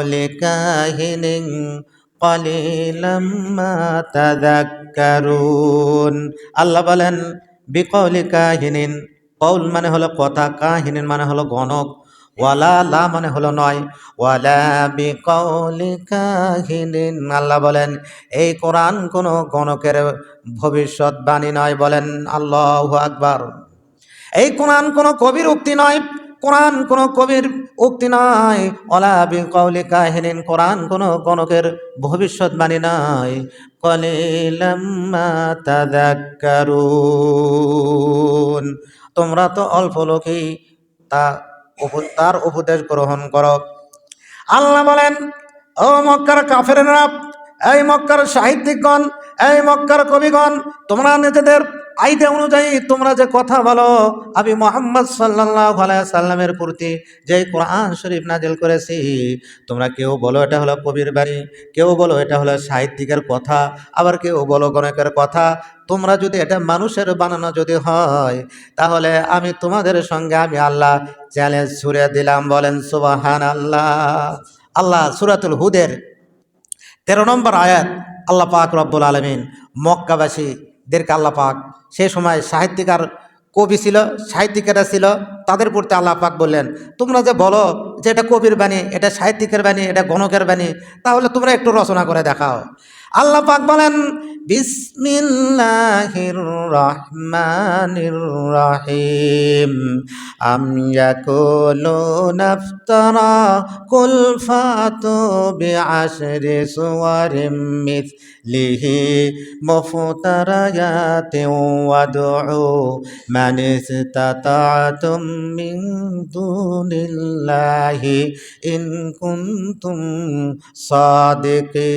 بقول كاهن قليلا ما تذكرون আল্লাহ বলেন বিকৌলি কাহিনিন কৌল মানে হলো কথা কাহিনীন মানে হলো গণক ওয়ালা লা মানে হলো নয় ওয়ালা বিকৌলি কাহিনিন আল্লাহ বলেন এই কোরআন কোনো গণকের ভবিষ্যৎবাণী নয় বলেন আল্লাহ আকবার এই কোরআন কোনো কবির উক্তি নয় কোরআন কোনো কবির উক্তি নয় অলা বিকৌলি কাহিনীন, কোরআন কোনো গণকের ভবিষ্যৎবাণী নয় কলিলাম্মা তাদাক্কারুন তোমরা তো অল্প লোকেই তা তার উপদেশ গ্রহণ করো। আল্লাহ বলেন, ও মক্কার কাফেরেরা, এই মক্কার সাহিত্যিকগণ, এই মক্কার কবিগণ, তোমরা নিজেদের আইডিয়া অনুযায়ী তোমরা যে কথা বলো, আমি মোহাম্মদ সাল্লাহ সাল্লামের প্রতি যে কোরআন শরীফ নাজিল করেছি, তোমরা কেউ বলো এটা হলো কবির বাড়ি কেউ বলো এটা হলো সাহিত্যিকের কথা, আবার কেউ বলো গণকের কথা। তোমরা যদি এটা মানুষের বানানো যদি হয়, তাহলে আমি তোমাদের সঙ্গে আমি আল্লাহ চ্যালেঞ্জ ছুড়ে দিলাম, বলেন সুবাহান আল্লাহ আল্লাহ সুরাতুল হুদের তেরো নম্বর আয়াত, আল্লাহ পাক রব্বুল আলমিন মক্কাবাসীদেরকে আল্লাহ পাক। সে সময় সাহিত্যিকার কবি ছিল, সাহিত্যিকেরা ছিল, তাদের প্রতি আল্লাহ পাক বললেন, তোমরা যে বলো যে এটা কবির বাণী, এটা সাহিত্যিকের বাণী, এটা গণকের বাণী, তাহলে তোমরা একটু রচনা করে দেখাও। আল্লাহ পাক বলেন, বিসমিল্লাহির রহমানির রহিম। আম ইয়াকুলুনা ইফতারা কুল ফাতু বিআশরি সুওয়ারিম মিথলিহি মুফতারায়াতিন ওয়াদউ মান ইসতাতা'তুম মিন দুনিল্লাহি ইন কুনতুম সাদিকিন।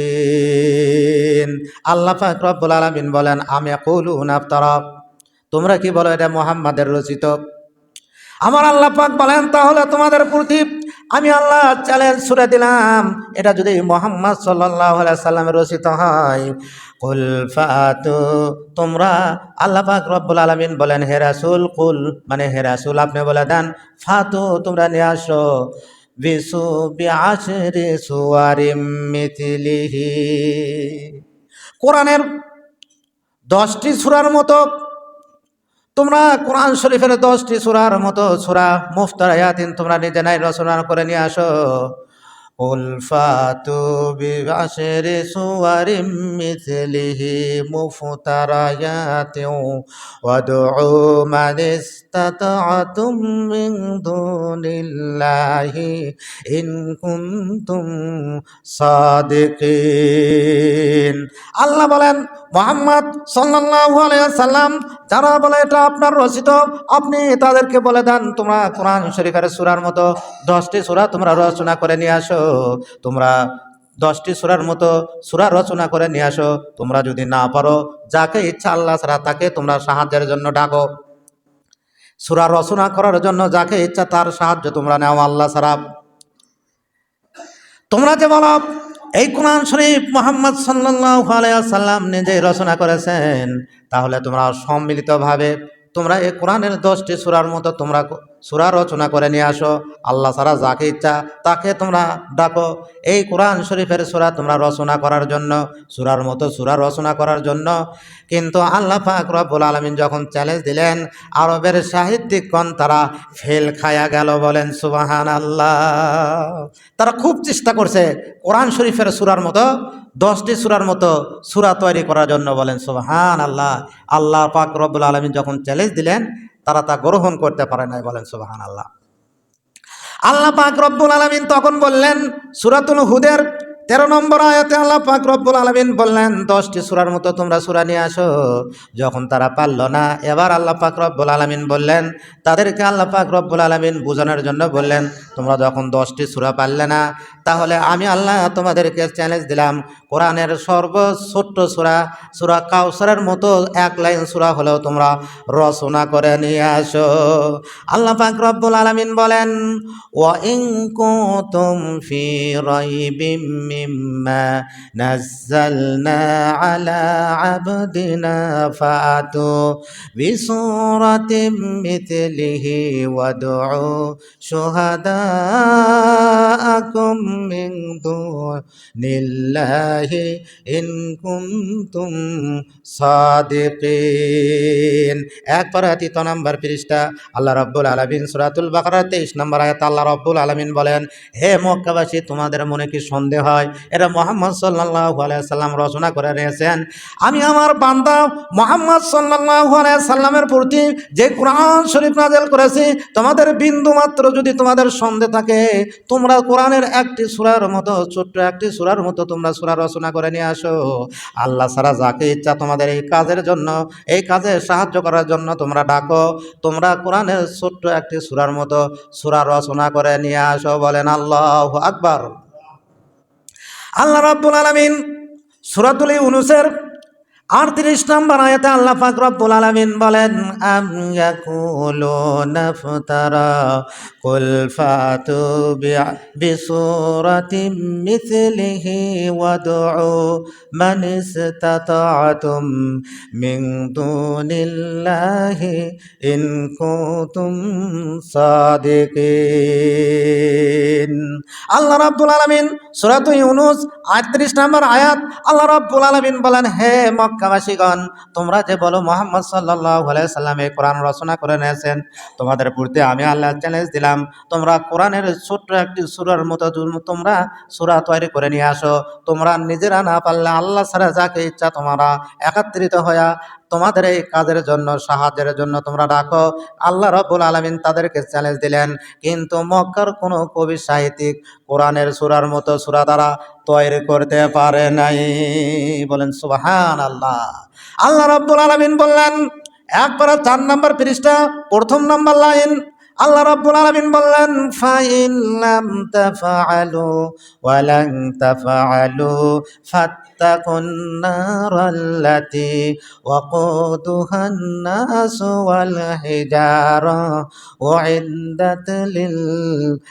আল্লাহ পাক রব্বুল বলেন, আমি ইয়াকুলুনা ইফতারা তোমরা কি বলো, এটা মুহাম্মাদের রচিত? আমার আল্লাহ পাক বলেন, তাহলে তোমাদের প্রতি আমি আল্লাহ চ্যালেঞ্জ ছুড়ে দিলাম। এটা যদি মোহাম্মদ সাল্লাহ সাল্লামের রচিত হয়। কুল ফাতু, তোমরা আল্লাহ পাক রব্বুল আলমিন বলেন, হে রাসুল, কুল। মানে হে রাসুল, আপনি বলে দেন, ফাতু, তোমরা নিয়ে আসো। বিশু বিআশরি সুয়ারিম মিথলিহি। কোরআনের দশটি সুরার মতো তোমরা কোরআন শরীফের দশটি সুরার মতো সুরা মুফতার তোমরা নিজে নাই রচনা করে নিয়ে আসো। قل فاتوا بعشر سور مثله مفتريات وادعوا من استطعتم من دون الله إن كنتم صادقين আল্লাহ বলেন মোহাম্মদ সাল্লাল্লাহু আলাইহি সাল্লাম যারা বলে এটা আপনার রচিত আপনি তাদেরকে বলে দেন তোমরা কোরআন শরীফের সূরার মতো দশটি সূরা তোমরা রচনা করে নিয়ে আসো তোমরা দশটি সুরার মতো সূরা রচনা করে নিয়ে আসো। তোমরা যদি না পারো, যাকে ইচ্ছা আল্লাহ ছাড়া তাকে তোমরা সাহায্যের জন্য ডাকো। সূরা রচনা করার জন্য যাকে ইচ্ছা তার সাহায্য তোমরা নেও আল্লাহ ছাড়া। তোমরা যে বলো, এই কোরআন শরীফ মোহাম্মদ সাল্লাহ সাল্লাম নিজেই রচনা করেছেন, তাহলে তোমরা সম্মিলিতভাবে তোমরা এই কোরআনের দশটি সুরার মতো তোমরা সুরা রচনা করে নিয়ে আসো। আল্লাহ ছাড়া যাকে ইচ্ছা তাকে তোমরা ডাকো। এই কোরআন শরীফের সুরা তোমরা রচনা করার জন্য, সুরার মতো সুরা রচনা করার জন্য। কিন্তু আল্লাহ পাক আলমিন যখন চ্যালেঞ্জ দিলেন, আরবের সাহিত্যিকগণ তারা ফেল খায়া গেল বলেন সুবাহান আল্লাহ তারা খুব চেষ্টা করছে কোরআন শরীফের সুরার মতো, দশটি সুরার মতো সুরা তৈরি করার জন্য বলেন সুবাহান আল্লাহ আল্লাহ পাক রব্বুল আলমিন যখন চ্যালেঞ্জ দিলেন তারা তা গ্রহণ করতে পারে নাই বলেন সুবাহান আল্লাহ আল্লাহ পাক রব্বুল আলমিন তখন বললেন, সুরাতুল হুদের তেরো নম্বর আয়াতে আল্লাহ পাক রব্বুল আলমিন বললেন, দশটি সুরার মতো তোমরা সুরা নিয়ে আসো। যখন তারা পারল না, এবার আল্লাহ পাক রব্বুল আলমিন বললেন, তাদেরকে আল্লাহ পাক রব্বুল আলমিন বোঝানোর জন্য বললেন তোমরা যখন দশটি সুরা পারলে না, তাহলে আমি আল্লাহ তোমাদেরকে চ্যালেঞ্জ দিলাম। কোরআনের সর্ব ছোট্ট সুরা সুরা কাউসারের মতো এক লাইন সুরা হলেও তোমরা রচনা করে নিয়ে আসো। আল্লাহ পাক রব্বুল আলমিন বলেন ওয়াইং কুতুম ফি আবদিনা ফাতু বিসূরাতিম শুহাদা جاءكم من دون الله إن كنتم صادقين একবার তৃতীয় নম্বর পৃষ্ঠা আল্লাহ রব্বুল আলমিন সুরাতুল বাকরা তেইশ নম্বর আয়াত আল্লাহ রব্বুল আলমিন বলেন হে মক্কাবাসী তোমাদের মনে কি সন্দেহ হয় এটা মোহাম্মদ সাল্লাহ সাল্লাম রচনা করে নিয়েছেন আমি আমার বান্দা মোহাম্মদ সাল্লাহ সাল্লামের প্রতি যে কোরআন শরীফ নাজেল করেছি তোমাদের বিন্দু মাত্র যদি তোমাদের সন্দেহ থাকে। তোমরা কোরআনের একটি সুরার মতো, ছোট্ট একটি সুরার মতো তোমরা সুরা রচনা করে নিয়ে আসো। আল্লাহ সারা যাকে ইচ্ছা তোমাদের এই কাজের জন্য, এই কাজে সাহায্য করার জন্য তোমরা ডাকো। তোমরা কোরআনের ছোট্ট একটি সুরার মতো সুরা রচনা করে নিয়ে আসো বলেন আল্লাহ আকবার। আল্লাহ রাব্বুল আলামিন সূরাতুল ইউনূসের আটত্রিশ নম্বর আয়াতে আল্লাহ পাক রব্বুল আলামিন বলেন আল্লাহ রাব্বুল আলামিন সূরাত ইউনূস 38 নম্বর আয়াত আল্লাহ রাব্বুল আলামিন বলেন, হে মক্কাবাসীগণ, তোমরা যে বলো মোহাম্মদ সাল্লাহ সাল্লাম এই কোরআন রচনা করে নিয়েছেন, তোমাদের প্রতি আমি আল্লাহ চ্যালেঞ্জ দিলাম। তোমরা কোরআনের ছোট্ট একটি সুরার মতো তোমরা সুরা তৈরি করে নিয়ে আসো। তোমরা নিজেরা না পারলে আল্লাহ সারা যাকে ইচ্ছা তোমরা একত্রিত হয়া তোমাদের এই কাজের জন্য, সাহায্যের জন্য তোমরা ডাকো। আল্লাহ রব্বুল আলমিন তাদেরকে চ্যালেঞ্জ দিলেন। কিন্তু মক্কার কোনো কবি সাহিত্যিক কোরআনের সুরার মতো সুরা দ্বারা তৈরি করতে পারে নাই। বলেন সুবাহান আল্লাহ আল্লাহ রব্বুল আলমিন বললেন, একবার চার নম্বর পৃষ্ঠা, প্রথম নম্বর লাইন। আল্লাহ রব্বুল আলমিন বললেন, ফাইন লাম তাফআলু ওয়া লান তাফআলু فاتقوا النار التي وقودها الناس والحجارة أعدت للكافرين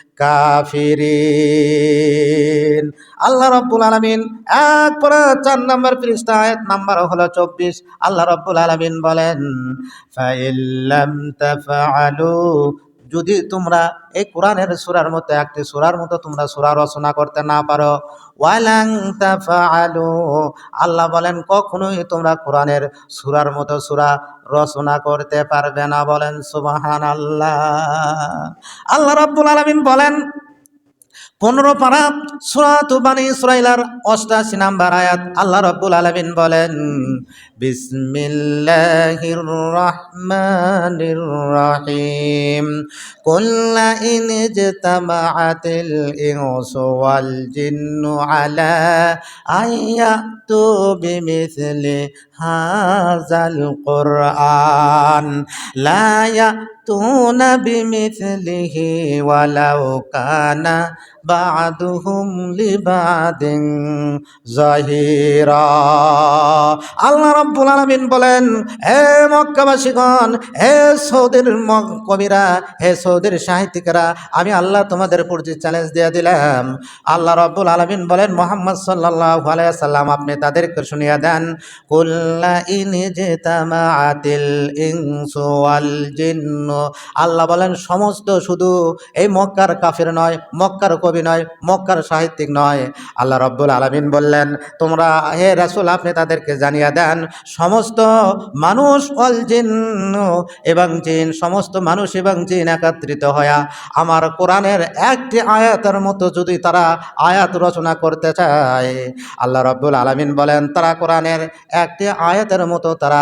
আল্লাহ রব্বুল আলমিন একবারে চার নম্বর পৃষ্ঠা আয়াত নাম্বার হলো চব্বিশ আল্লাহ রব্বুল আলমিন বলেন ফাইল্লাম তাফআলু যদি তোমরা এই কোরআনের সুরার মতো একটি সুরার মতো তোমরা সুরা রচনা করতে না পারো, ওয়ালাং আল্লাহ বলেন, কখনোই তোমরা কোরআনের সুরার মতো সুরা রচনা করতে পারবে না। বলেন সুবাহান আল্লাহ আল্লাহ রাব্বুল আলামিন বলেন পনেরো পারা সুরাত বানি ইসরাইলার অষ্টাশি নাম্বার আয়াত আল্লাহ রব্বুল আলামিন বলেন, বিসমিল্লাহির রহমানির রহিম। কুল্লা ইন ইজতামাআতিল ইনসু ওয়াল জিন্নু আলা আইয়াতু বিমিথলি হাযাল কুরআন লা يأتون بمثله ولو كان بعضهم لبعض ظهيرا আল্লাহ রাব্বুল আলামিন বলেন হে মক্কাবাসীগণ হে সৌদের ম- কবিরা হে সৌদের সাহিত্যিকেরা আমি আল্লাহ তোমাদের প্রতি চ্যালেঞ্জ দিয়ে দিলাম আল্লাহ রাব্বুল আলামিন বলেন মোহাম্মদ সাল্লাল্লাহু আলাইহি সাল্লাম আপনি তাদেরকে শুনিয়ে দেন কুল্লা ইন জিতামাআতিল ইনসু ওয়াল জিন্নু আল্লাহ বলেন, সমস্ত শুধু এই মক্কার কাফির নয়, মক্কার কবি নয়, মক্কার সাহিত্যিক নয়। আল্লাহ রব্বুল আলামিন বললেন, তোমরা হে রাসূল, আপনি তাদেরকে জানিয়ে দেন, সমস্ত মানুষ অল জিন এবং জিন, সমস্ত মানুষ এবং জিন একত্রিত হয়া আমার কোরআনের একটি আয়াতের মতো যদি তারা আয়াত রচনা করতে চায়। আল্লাহ রব্বুল আলামিন বলেন, তারা কোরআনের একটি আয়াতের মতো তারা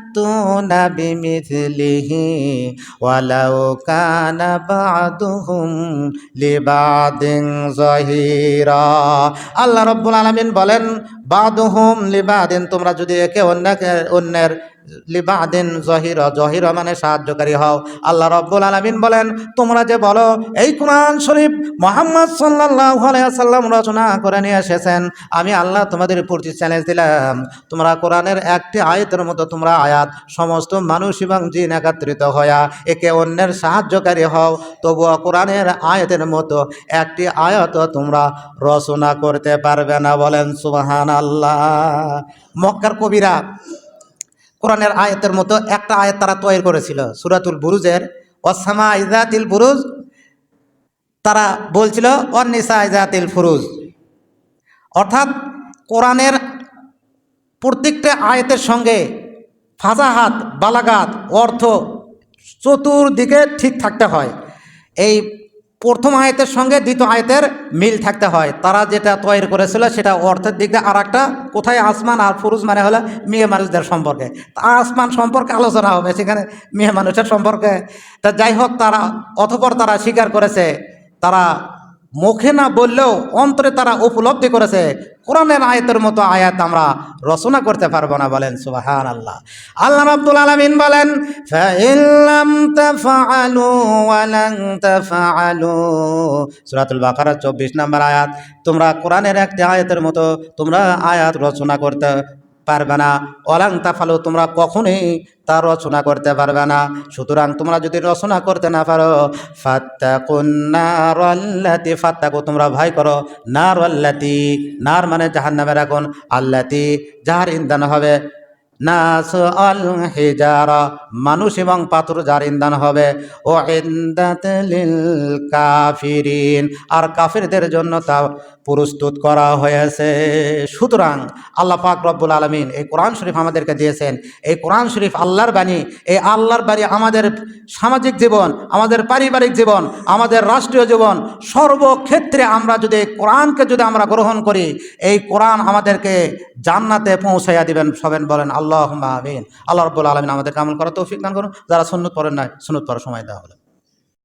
يأتون بمثله ولو كان بعضهم لبعض ظهيرا আল্লাহ রব্বুল আলামিন বলেন বাদহুম লিবাদিন তোমরা যদি একে অন্যকে অন্যের লিবাদিন জহির জহির মানে সাহায্যকারী হও। আল্লাহ রব্বুল আলমিন বলেন, তোমরা যে বলো, এই কোরআন শরীফ মোহাম্মদ সাল্লাহ সাল্লাম রচনা করে নিয়ে এসেছেন। আমি আল্লাহ তোমাদের প্রতি চ্যালেঞ্জ দিলাম। তোমরা কোরআনের একটি আয়াতের মতো তোমরা আয়াত, সমস্ত মানুষ এবং জিন একত্রিত হয়া একে অন্যের সাহায্যকারী হও। তবুও কোরআনের আয়াতের মতো একটি আয়াত তোমরা রচনা করতে পারবে না। বলেন সুবাহান আল্লাহ মক্কার কবিরা কোরআনের আয়াতের মতো একটা আয়াত তারা তৈরি করেছিল, সুরাতুল বুরুজের। অসামা ইজাতিল বুরুজ, তারা বলছিল অনিসা ইজাতিল ফুরুজ। অর্থাৎ কোরআনের প্রত্যেকটা আয়াতের সঙ্গে ফাজাহাত, বালাগাত, অর্থ চতুর্দিকে ঠিক থাকতে হয়। এই প্রথম আয়তের সঙ্গে দ্বিতীয় আয়তের মিল থাকতে হয়। তারা যেটা তৈরি করেছিল সেটা অর্থের দিক দিয়ে আর একটা কোথায় আসমান আর পুরুষ মানে হলো মেয়ে মানুষদের সম্পর্কে। আসমান সম্পর্কে আলোচনা হবে, সেখানে মেয়ে মানুষের সম্পর্কে। তা যাই হোক, তারা অথপর তারা স্বীকার করেছে, তারা মুখে না বললেও অন্তরে তারা উপলব্ধি করেছে, কোরআনের আয়াতের মতো আয়াত আমরা রচনা করতে পারব না বলেন সুবাহান আল্লাহ আল্লাহ রাব্বুল আলামিন বলেন সূরাতুল বাকারা 24 নম্বর আয়াত, তোমরা কোরআনের একটি আয়াতের মতো তোমরা আয়াত রচনা করতে পারবে না। অলাং তাফালো, তোমরা কখনোই তা রচনা করতে পারবে না। সুতরাং তোমরা যদি রচনা করতে না পারো ফাত্তা কন্যাতি ফাত্তাকু, তোমরা ভয় করো। নারাল্লাতি, নার মানে জাহান্নামের এখন আল্লাতি, যাহার ইন্ধন হবে নাস আল হিজারা, মানুষ এবং পাথর যার ইন্দান হবে। ও কাফিরিন, আর কাফিরদের জন্য তা প্রস্তুত করা হয়েছে। সুতরাং আল্লাহ পাক রব্বুল আলমিন এই কোরআন শরীফ আমাদেরকে দিয়েছেন। এই কোরআন শরীফ আল্লাহর বাণী, এই আল্লাহর বাণী আমাদের সামাজিক জীবন, আমাদের পারিবারিক জীবন, আমাদের রাষ্ট্রীয় জীবন, সর্বক্ষেত্রে আমরা যদি এই কোরআনকে যদি আমরা গ্রহণ করি, এই কোরআন আমাদেরকে জান্নাতে পৌঁছাইয়া দিবেন সবেন বলেন আল্লাহ আমিন। আল্লাহ রব্বুল আলমিন আমাদেরকে আমল করা তৌফিক দান করুন। যারা সুন্নত পড়েন নাই, সুন্নত পড়ার সময় দেওয়া হলো।